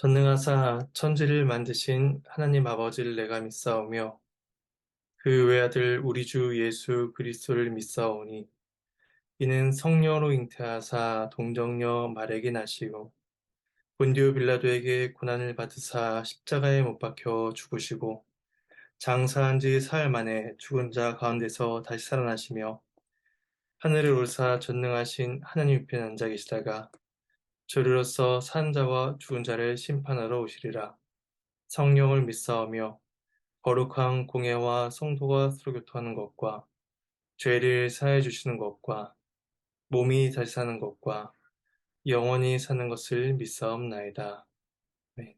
전능하사 천지를 만드신 하나님 아버지를 내가 믿사오며 그 외아들 우리 주 예수 그리스도를 믿사오니 이는 성령으로 잉태하사 동정녀 말에게 나시고 본디오 빌라도에게 고난을 받으사 십자가에 못 박혀 죽으시고 장사한 지 사흘 만에 죽은 자 가운데서 다시 살아나시며 하늘을 오르사 전능하신 하나님 편에 앉아 계시다가 저리로서 산 자와 죽은 자를 심판하러 오시리라. 성령을 믿사오며 거룩한 공예와 성도가 서로 교통하는 것과 죄를 사해 주시는 것과 몸이 다시 사는 것과 영원히 사는 것을 믿사옵나이다. 네.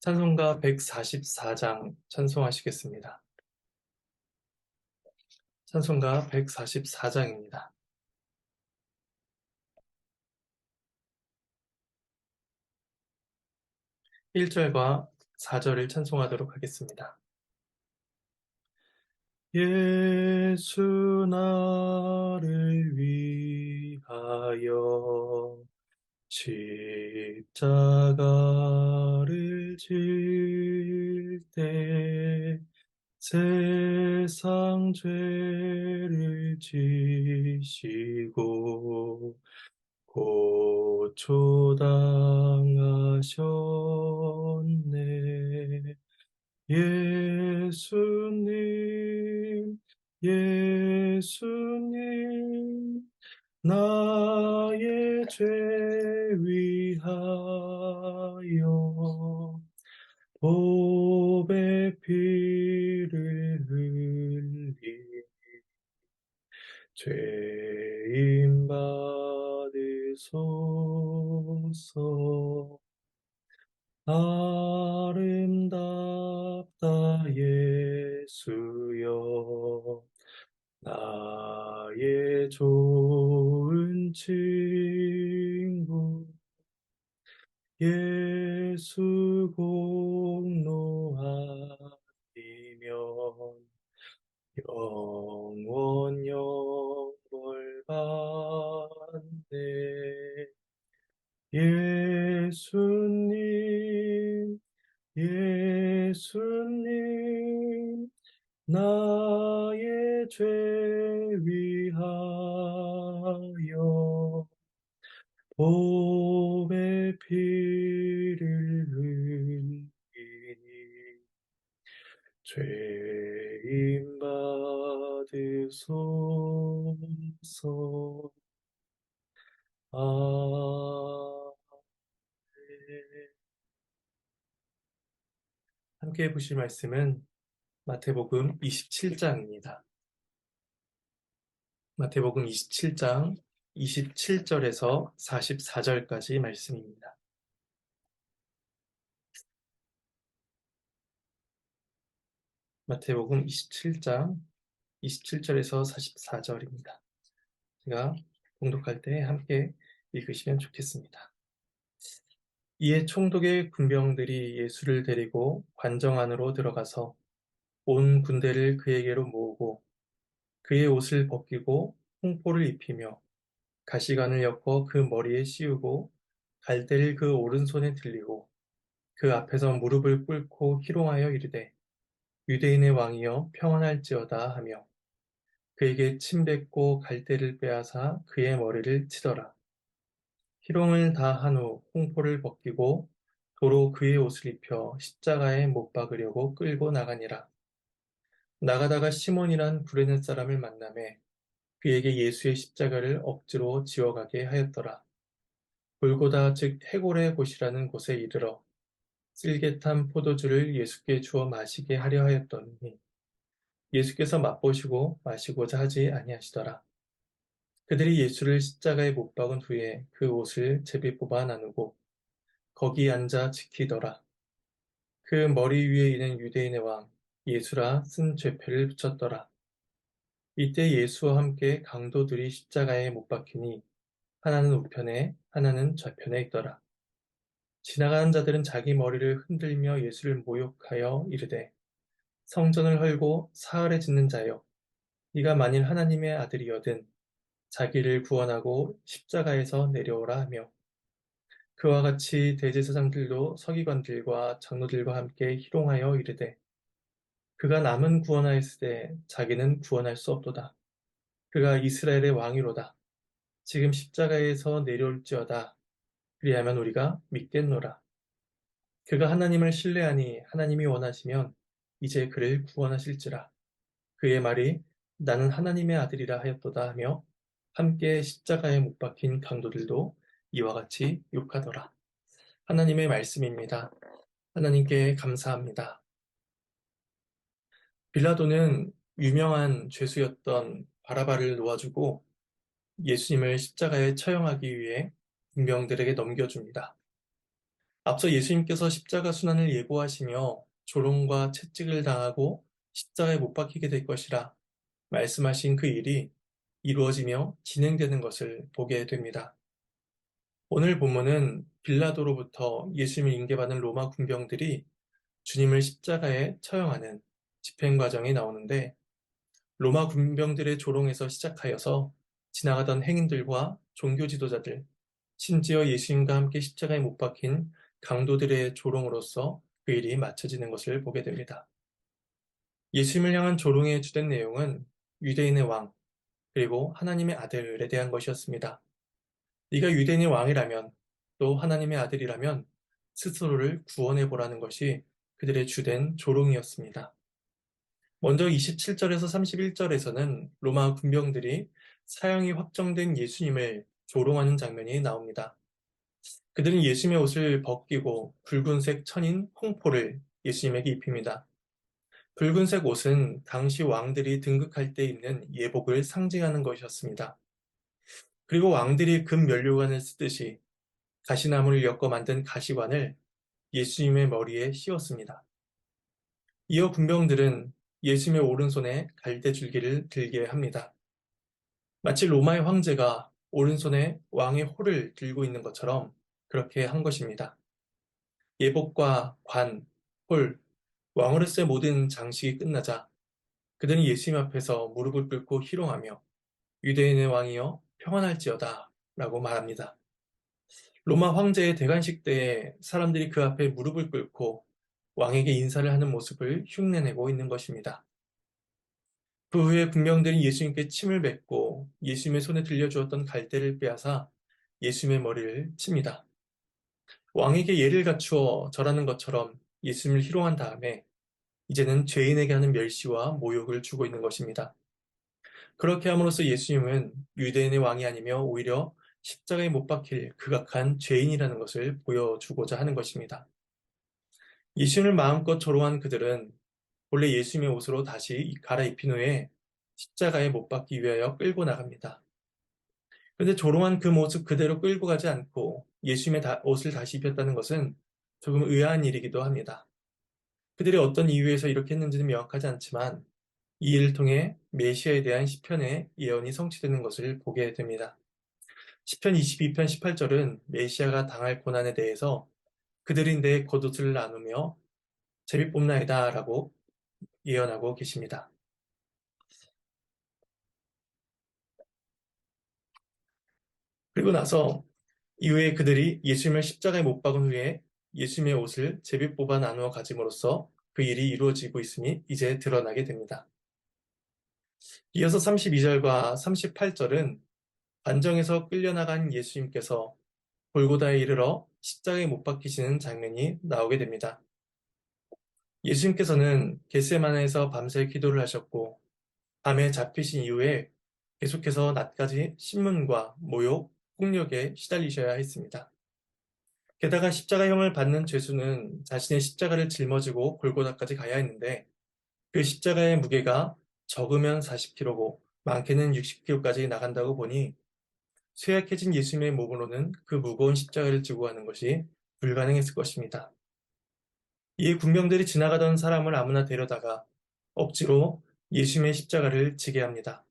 찬송가 144장 찬송하시겠습니다. 찬송가 144장입니다. 1절과 4절을 찬송하도록 하겠습니다. 예수 나를 위하여 십자가를 질 때 세상 죄를 지시고 고초당하셨네. 예수님, 예수님, 나의 죄 위하여 보배 피를 흘리 죄인 받으소서. 아 나의 나의 죄 위하여 봄의 피를 흘리니 죄인 받으소서. 아멘. 함께 보실 말씀은 마태복음 27장입니다. 마태복음 27장 27절에서 44절까지 말씀입니다. 마태복음 27장 27절에서 44절입니다. 제가 봉독할 때 함께 읽으시면 좋겠습니다. 이에 총독의 군병들이 예수를 데리고 관정 안으로 들어가서 온 군대를 그에게로 모으고 그의 옷을 벗기고 홍포를 입히며 가시관을 엮어 그 머리에 씌우고 갈대를 그 오른손에 들리고 그 앞에서 무릎을 꿇고 희롱하여 이르되 유대인의 왕이여 평안할지어다 하며 그에게 침 뱉고 갈대를 빼앗아 그의 머리를 치더라. 희롱을 다 한 후 홍포를 벗기고 도로 그의 옷을 입혀 십자가에 못 박으려고 끌고 나가니라. 나가다가 시몬이란 구레네 사람을 만남에 그에게 예수의 십자가를 억지로 지어가게 하였더라. 골고다 즉 해골의 곳이라는 곳에 이르러 쓸개탄 포도주를 예수께 주어 마시게 하려 하였더니 예수께서 맛보시고 마시고자 하지 아니하시더라. 그들이 예수를 십자가에 못 박은 후에 그 옷을 제비 뽑아 나누고 거기 앉아 지키더라. 그 머리 위에 있는 유대인의 왕 예수라 쓴 죄패를 붙였더라. 이때 예수와 함께 강도들이 십자가에 못 박히니 하나는 우편에 하나는 좌편에 있더라. 지나가는 자들은 자기 머리를 흔들며 예수를 모욕하여 이르되 성전을 헐고 사흘에 짓는 자여 네가 만일 하나님의 아들이여든 자기를 구원하고 십자가에서 내려오라 하며 그와 같이 대제사장들도 서기관들과 장로들과 함께 희롱하여 이르되 그가 남은 구원하였으되 자기는 구원할 수 없도다. 그가 이스라엘의 왕이로다. 지금 십자가에서 내려올지어다. 그리하면 우리가 믿겠노라. 그가 하나님을 신뢰하니 하나님이 원하시면 이제 그를 구원하실지라. 그의 말이 나는 하나님의 아들이라 하였도다 하며 함께 십자가에 못 박힌 강도들도 이와 같이 욕하더라. 하나님의 말씀입니다. 하나님께 감사합니다. 빌라도는 유명한 죄수였던 바라바를 놓아주고 예수님을 십자가에 처형하기 위해 군병들에게 넘겨줍니다. 앞서 예수님께서 십자가 순환을 예고하시며 조롱과 채찍을 당하고 십자가에 못 박히게 될 것이라 말씀하신 그 일이 이루어지며 진행되는 것을 보게 됩니다. 오늘 본문은 빌라도로부터 예수님을 인계받은 로마 군병들이 주님을 십자가에 처형하는 집행 과정이 나오는데 로마 군병들의 조롱에서 시작하여서 지나가던 행인들과 종교 지도자들, 심지어 예수님과 함께 십자가에 못 박힌 강도들의 조롱으로서 그 일이 맞춰지는 것을 보게 됩니다. 예수님을 향한 조롱의 주된 내용은 유대인의 왕, 그리고 하나님의 아들에 대한 것이었습니다. 네가 유대인의 왕이라면 또 하나님의 아들이라면 스스로를 구원해 보라는 것이 그들의 주된 조롱이었습니다. 먼저 27절에서 31절에서는 로마 군병들이 사형이 확정된 예수님을 조롱하는 장면이 나옵니다. 그들은 예수님의 옷을 벗기고 붉은색 천인 홍포를 예수님에게 입힙니다. 붉은색 옷은 당시 왕들이 등극할 때 입는 예복을 상징하는 것이었습니다. 그리고 왕들이 금 면류관을 쓰듯이 가시나무를 엮어 만든 가시관을 예수님의 머리에 씌웠습니다. 이어 군병들은 예수님의 오른손에 갈대 줄기를 들게 합니다. 마치 로마의 황제가 오른손에 왕의 호를 들고 있는 것처럼 그렇게 한 것입니다. 예복과 관, 홀, 왕으로서의 모든 장식이 끝나자 그들은 예수님 앞에서 무릎을 꿇고 희롱하며 유대인의 왕이여 평안할지어다 라고 말합니다. 로마 황제의 대관식 때에 사람들이 그 앞에 무릎을 꿇고 왕에게 인사를 하는 모습을 흉내내고 있는 것입니다. 그 후에 군병들이 예수님께 침을 뱉고 예수님의 손에 들려주었던 갈대를 빼앗아 예수님의 머리를 칩니다. 왕에게 예를 갖추어 절하는 것처럼 예수님을 희롱한 다음에 이제는 죄인에게 하는 멸시와 모욕을 주고 있는 것입니다. 그렇게 함으로써 예수님은 유대인의 왕이 아니며 오히려 십자가에 못 박힐 극악한 죄인이라는 것을 보여주고자 하는 것입니다. 예수님을 마음껏 조롱한 그들은 본래 예수님의 옷으로 다시 갈아입힌 후에 십자가에 못 박기 위하여 끌고 나갑니다. 그런데 조롱한 그 모습 그대로 끌고 가지 않고 예수님의 옷을 다시 입혔다는 것은 조금 의아한 일이기도 합니다. 그들이 어떤 이유에서 이렇게 했는지는 명확하지 않지만 이 일을 통해 메시아에 대한 시편의 예언이 성취되는 것을 보게 됩니다. 시편 22편 18절은 메시아가 당할 고난에 대해서 그들이 내 겉옷을 나누며 제비 뽑나이다 라고 예언하고 계십니다. 그리고 나서 이후에 그들이 예수님을 십자가에 못 박은 후에 예수님의 옷을 제비 뽑아 나누어 가짐으로써 그 일이 이루어지고 있으니 이제 드러나게 됩니다. 이어서 32절과 38절은 반정에서 끌려나간 예수님께서 골고다에 이르러 십자가에 못 박히시는 장면이 나오게 됩니다. 예수님께서는 겟세마네에서 밤새 기도를 하셨고 밤에 잡히신 이후에 계속해서 낮까지 신문과 모욕, 폭력에 시달리셔야 했습니다. 게다가 십자가형을 받는 죄수는 자신의 십자가를 짊어지고 골고다까지 가야 했는데 그 십자가의 무게가 적으면 40kg고 많게는 60kg까지 나간다고 보니 쇠약해진 예수님의 몸으로는 그 무거운 십자가를 지고 가는 것이 불가능했을 것입니다. 이 군병들이 지나가던 사람을 아무나 데려다가 억지로 예수님의 십자가를 지게 합니다.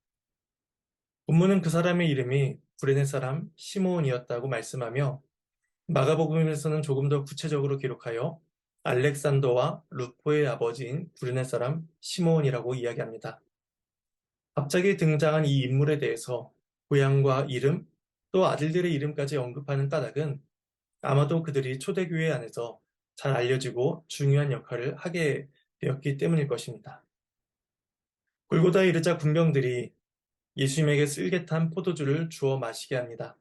본문은 그 사람의 이름이 브레네 사람 시몬이었다고 말씀하며 마가복음에서는 조금 더 구체적으로 기록하여 알렉산더와 루포의 아버지인 브레네 사람 시몬이라고 이야기합니다. 갑자기 등장한 이 인물에 대해서 고향과 이름, 또 아들들의 이름까지 언급하는 까닭은 아마도 그들이 초대교회 안에서 잘 알려지고 중요한 역할을 하게 되었기 때문일 것입니다. 골고다에 이르자 군병들이 예수님에게 쓸개탄 포도주를 주어 마시게 합니다.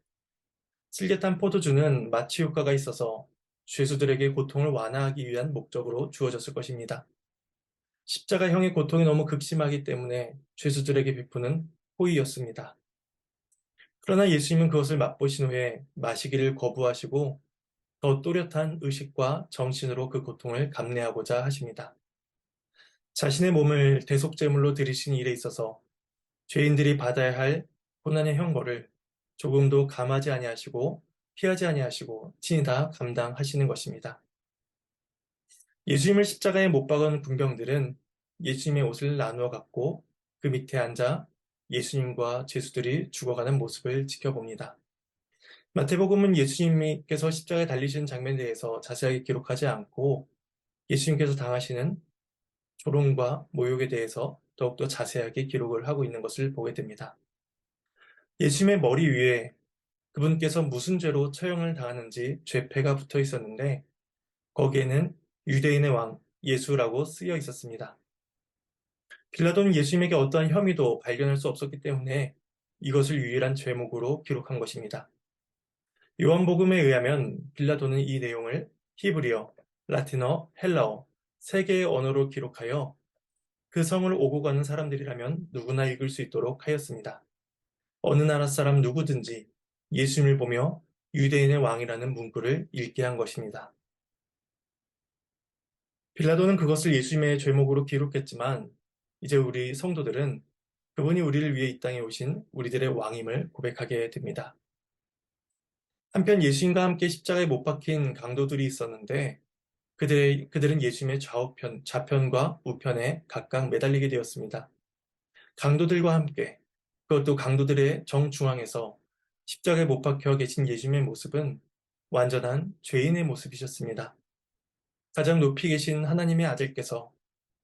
쓸개탄 포도주는 마취 효과가 있어서 죄수들에게 고통을 완화하기 위한 목적으로 주어졌을 것입니다. 십자가형의 고통이 너무 극심하기 때문에 죄수들에게 베푸는 호의였습니다. 그러나 예수님은 그것을 맛보신 후에 마시기를 거부하시고 더 또렷한 의식과 정신으로 그 고통을 감내하고자 하십니다. 자신의 몸을 대속제물로 드리신 일에 있어서 죄인들이 받아야 할 고난의 형벌을 조금도 감하지 아니하시고 피하지 아니하시고 친히 다 감당하시는 것입니다. 예수님을 십자가에 못 박은 군병들은 예수님의 옷을 나누어 갖고 그 밑에 앉아 예수님과 죄수들이 죽어가는 모습을 지켜봅니다. 마태복음은 예수님께서 십자가에 달리신 장면에 대해서 자세하게 기록하지 않고 예수님께서 당하시는 조롱과 모욕에 대해서 더욱더 자세하게 기록을 하고 있는 것을 보게 됩니다. 예수님의 머리 위에 그분께서 무슨 죄로 처형을 당하는지 죄패가 붙어 있었는데 거기에는 유대인의 왕 예수라고 쓰여 있었습니다. 빌라도는 예수님에게 어떠한 혐의도 발견할 수 없었기 때문에 이것을 유일한 죄목으로 기록한 것입니다. 요한복음에 의하면 빌라도는 이 내용을 히브리어, 라틴어, 헬라어 세 개의 언어로 기록하여 그 성을 오고 가는 사람들이라면 누구나 읽을 수 있도록 하였습니다. 어느 나라 사람 누구든지 예수님을 보며 유대인의 왕이라는 문구를 읽게 한 것입니다. 빌라도는 그것을 예수님의 죄목으로 기록했지만 이제 우리 성도들은 그분이 우리를 위해 이 땅에 오신 우리들의 왕임을 고백하게 됩니다. 한편 예수님과 함께 십자가에 못 박힌 강도들이 있었는데 그들, 그들은 예수님의 좌우편, 좌편과 우편에 각각 매달리게 되었습니다. 강도들과 함께 그것도 강도들의 정중앙에서 십자가에 못 박혀 계신 예수님의 모습은 완전한 죄인의 모습이셨습니다. 가장 높이 계신 하나님의 아들께서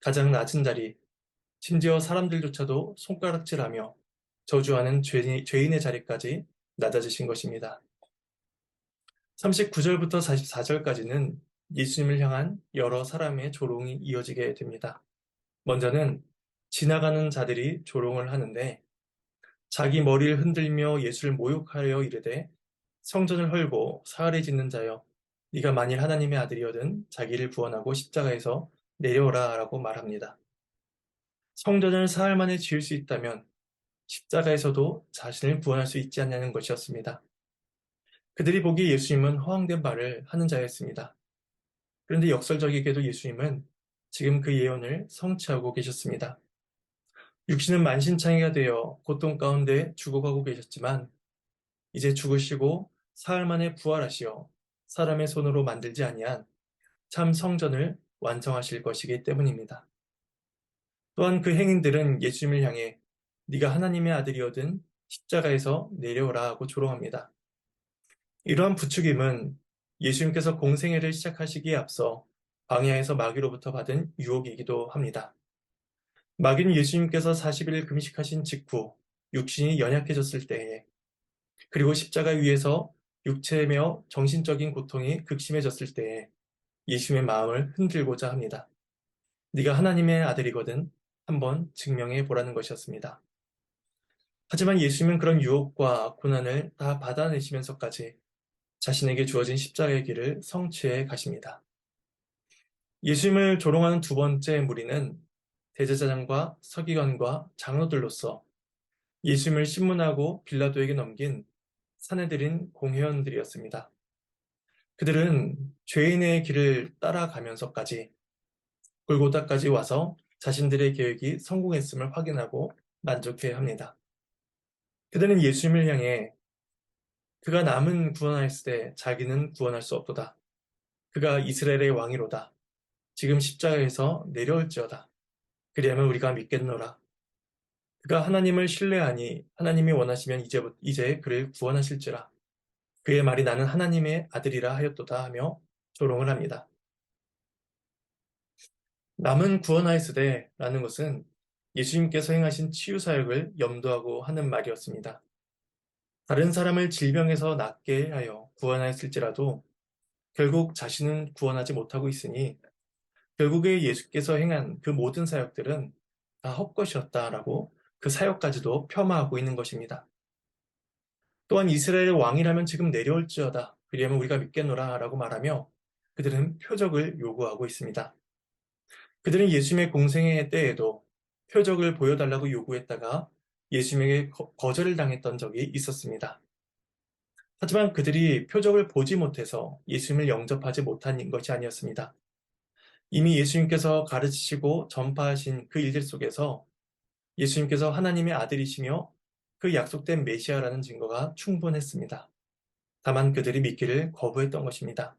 가장 낮은 자리, 심지어 사람들조차도 손가락질하며 저주하는 죄인 의 자리까지 낮아지신 것입니다. 39절부터 44절까지는 예수님을 향한 여러 사람의 조롱이 이어지게 됩니다. 먼저는 지나가는 자들이 조롱을 하는데 자기 머리를 흔들며 예수를 모욕하여 이르되 성전을 헐고 사흘에 짓는 자여 네가 만일 하나님의 아들이거든 자기를 구원하고 십자가에서 내려오라 라고 말합니다. 성전을 사흘 만에 지을 수 있다면 십자가에서도 자신을 구원할 수 있지 않냐는 것이었습니다. 그들이 보기에 예수님은 허황된 말을 하는 자였습니다. 그런데 역설적이게도 예수님은 지금 그 예언을 성취하고 계셨습니다. 육신은 만신창이가 되어 고통 가운데 죽어가고 계셨지만 이제 죽으시고 사흘 만에 부활하시어 사람의 손으로 만들지 아니한 참 성전을 완성하실 것이기 때문입니다. 또한 그 행인들은 예수님을 향해 네가 하나님의 아들이거든 십자가에서 내려오라 하고 조롱합니다. 이러한 부추김은 예수님께서 공생애를 시작하시기에 앞서 광야에서 마귀로부터 받은 유혹이기도 합니다. 마귀는 예수님께서 40일 금식하신 직후 육신이 연약해졌을 때에 그리고 십자가 위에서 육체며 정신적인 고통이 극심해졌을 때에 예수님의 마음을 흔들고자 합니다. 네가 하나님의 아들이거든 한번 증명해 보라는 것이었습니다. 하지만 예수님은 그런 유혹과 고난을 다 받아내시면서까지 자신에게 주어진 십자가의 길을 성취해 가십니다. 예수님을 조롱하는 두 번째 무리는 대제사장과 서기관과 장로들로서 예수님을 신문하고 빌라도에게 넘긴 사내들인 공회원들이었습니다. 그들은 죄인의 길을 따라가면서까지 골고다까지 와서 자신들의 계획이 성공했음을 확인하고 만족해 합니다. 그들은 예수님을 향해 그가 남은 구원하였을 때 자기는 구원할 수 없도다. 그가 이스라엘의 왕이로다. 지금 십자가에서 내려올지어다. 그리하면 우리가 믿겠노라. 그가 하나님을 신뢰하니 하나님이 원하시면 이제, 이제 그를 구원하실지라. 그의 말이 나는 하나님의 아들이라 하였도다 하며 조롱을 합니다. 남은 구원하였으되 라는 것은 예수님께서 행하신 치유 사역을 염두하고 하는 말이었습니다. 다른 사람을 질병에서 낫게 하여 구원하였을지라도 결국 자신은 구원하지 못하고 있으니 결국에 예수께서 행한 그 모든 사역들은 다 헛것이었다라고 그 사역까지도 폄하하고 있는 것입니다. 또한 이스라엘의 왕이라면 지금 내려올지어다. 그리하면 우리가 믿겠노라 라고 말하며 그들은 표적을 요구하고 있습니다. 그들은 예수님의 공생의 때에도 표적을 보여달라고 요구했다가 예수님에게 거절을 당했던 적이 있었습니다. 하지만 그들이 표적을 보지 못해서 예수님을 영접하지 못한 것이 아니었습니다. 이미 예수님께서 가르치시고 전파하신 그 일들 속에서 예수님께서 하나님의 아들이시며 그 약속된 메시아라는 증거가 충분했습니다. 다만 그들이 믿기를 거부했던 것입니다.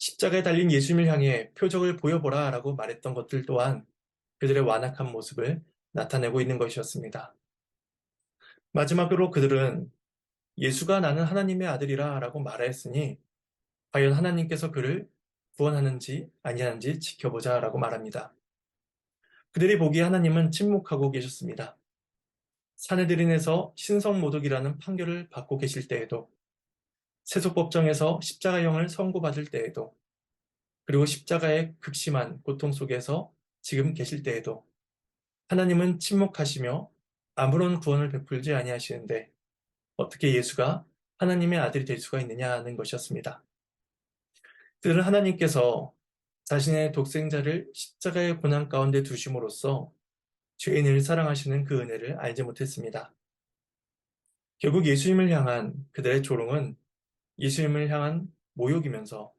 십자가에 달린 예수님을 향해 표적을 보여보라 라고 말했던 것들 또한 그들의 완악한 모습을 나타내고 있는 것이었습니다. 마지막으로 그들은 예수가 나는 하나님의 아들이라 라고 말하였으니 과연 하나님께서 그를 구원하는지 아니하는지 지켜보자 라고 말합니다. 그들이 보기에 하나님은 침묵하고 계셨습니다. 사내들인에서 신성모독이라는 판결을 받고 계실 때에도 세속법정에서 십자가형을 선고받을 때에도 그리고 십자가의 극심한 고통 속에서 지금 계실 때에도 하나님은 침묵하시며 아무런 구원을 베풀지 아니하시는데 어떻게 예수가 하나님의 아들이 될 수가 있느냐 하는 것이었습니다. 그들은 하나님께서 자신의 독생자를 십자가의 고난 가운데 두심으로써 죄인을 사랑하시는 그 은혜를 알지 못했습니다. 결국 예수님을 향한 그들의 조롱은 예수님을 향한 모욕이면서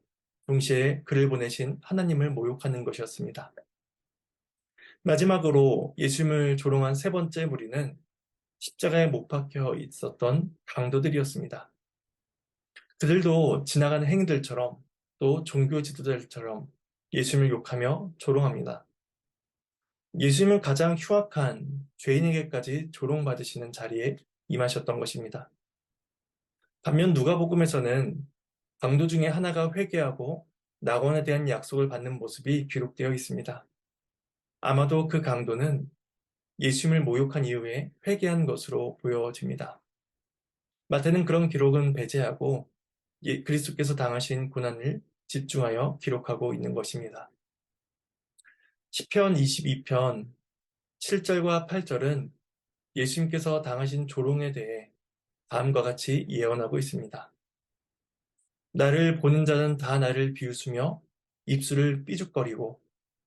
동시에 그를 보내신 하나님을 모욕하는 것이었습니다. 마지막으로 예수님을 조롱한 세 번째 무리는 십자가에 못 박혀 있었던 강도들이었습니다. 그들도 지나가는 행인들처럼 또 종교 지도자들처럼 예수님을 욕하며 조롱합니다. 예수님은 가장 흉악한 죄인에게까지 조롱받으시는 자리에 임하셨던 것입니다. 반면 누가복음에서는 강도 중에 하나가 회개하고 낙원에 대한 약속을 받는 모습이 기록되어 있습니다. 아마도 그 강도는 예수님을 모욕한 이후에 회개한 것으로 보여집니다. 마태는 그런 기록은 배제하고 예, 그리스도께서 당하신 고난을 집중하여 기록하고 있는 것입니다. 시편 22편 7절과 8절은 예수님께서 당하신 조롱에 대해 다음과 같이 예언하고 있습니다. 나를 보는 자는 다 나를 비웃으며 입술을 삐죽거리고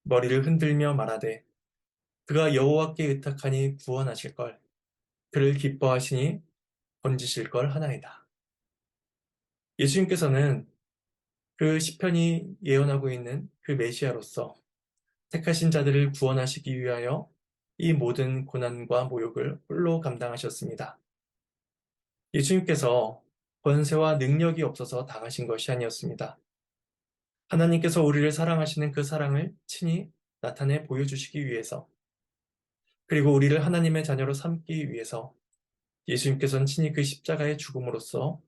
머리를 흔들며 말하되 그가 여호와께 의탁하니 구원하실 걸 그를 기뻐하시니 건지실 걸 하나이다. 예수님께서는 그 시편이 예언하고 있는 그 메시아로서 택하신 자들을 구원하시기 위하여 이 모든 고난과 모욕을 홀로 감당하셨습니다. 예수님께서 권세와 능력이 없어서 당하신 것이 아니었습니다. 하나님께서 우리를 사랑하시는 그 사랑을 친히 나타내 보여주시기 위해서 그리고 우리를 하나님의 자녀로 삼기 위해서 예수님께서는 친히 그 십자가의 죽음으로써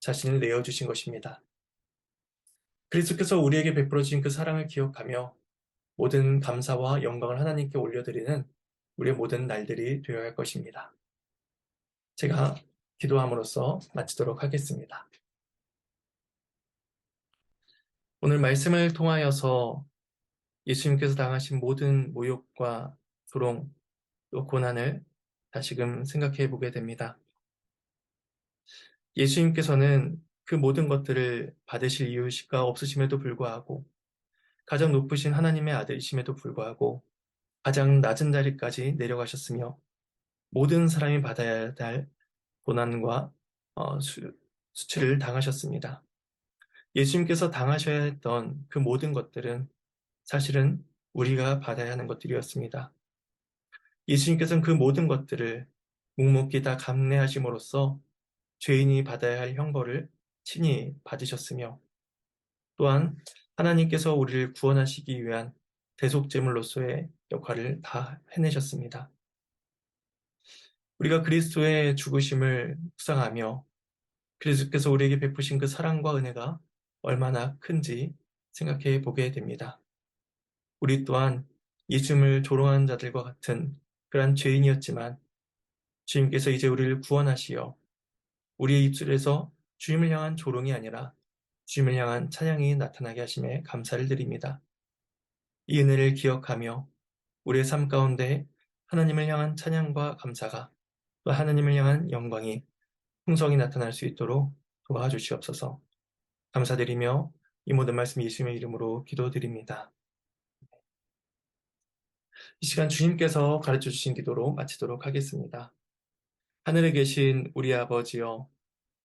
자신을 내어주신 것입니다. 그리스도께서 우리에게 베풀어 주신 그 사랑을 기억하며 모든 감사와 영광을 하나님께 올려드리는 우리의 모든 날들이 되어야 할 것입니다. 제가 기도함으로써 마치도록 하겠습니다. 오늘 말씀을 통하여서 예수님께서 당하신 모든 모욕과 조롱, 또 고난을 다시금 생각해 보게 됩니다. 예수님께서는 그 모든 것들을 받으실 이유가 없으심에도 불구하고 가장 높으신 하나님의 아들이심에도 불구하고 가장 낮은 자리까지 내려가셨으며 모든 사람이 받아야 할 고난과 어, 수, 수치를 당하셨습니다. 예수님께서 당하셔야 했던 그 모든 것들은 사실은 우리가 받아야 하는 것들이었습니다. 예수님께서는 그 모든 것들을 묵묵히 다 감내하심으로써 죄인이 받아야 할 형벌을 친히 받으셨으며 또한 하나님께서 우리를 구원하시기 위한 대속제물로서의 역할을 다 해내셨습니다. 우리가 그리스도의 죽으심을 묵상하며 그리스도께서 우리에게 베푸신 그 사랑과 은혜가 얼마나 큰지 생각해 보게 됩니다. 우리 또한 예수님을 조롱한 자들과 같은 그러한 죄인이었지만 주님께서 이제 우리를 구원하시어 우리의 입술에서 주님을 향한 조롱이 아니라 주님을 향한 찬양이 나타나게 하심에 감사를 드립니다. 이 은혜를 기억하며 우리의 삶 가운데 하나님을 향한 찬양과 감사가 또 하나님을 향한 영광이 풍성히 나타날 수 있도록 도와주시옵소서. 감사드리며 이 모든 말씀 예수님의 이름으로 기도드립니다. 이 시간 주님께서 가르쳐 주신 기도로 마치도록 하겠습니다. 하늘에 계신 우리 아버지여,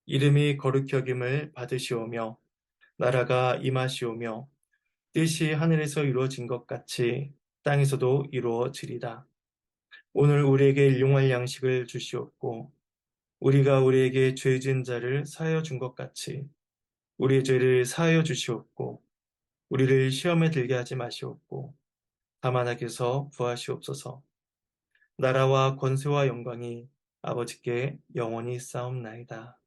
이름이 거룩히 여김을 받으시오며, 나라가 임하시오며, 뜻이 하늘에서 이루어진 것 같이 땅에서도 이루어지리다. 오늘 우리에게 일용할 양식을 주시옵고, 우리가 우리에게 죄 지은 자를 사하여 준 것 같이 우리의 죄를 사하여 주시옵고, 우리를 시험에 들게 하지 마시옵고, 다만 하께서 구하시옵소서. 나라와 권세와 영광이 아버지께 영원히 싸움나이다.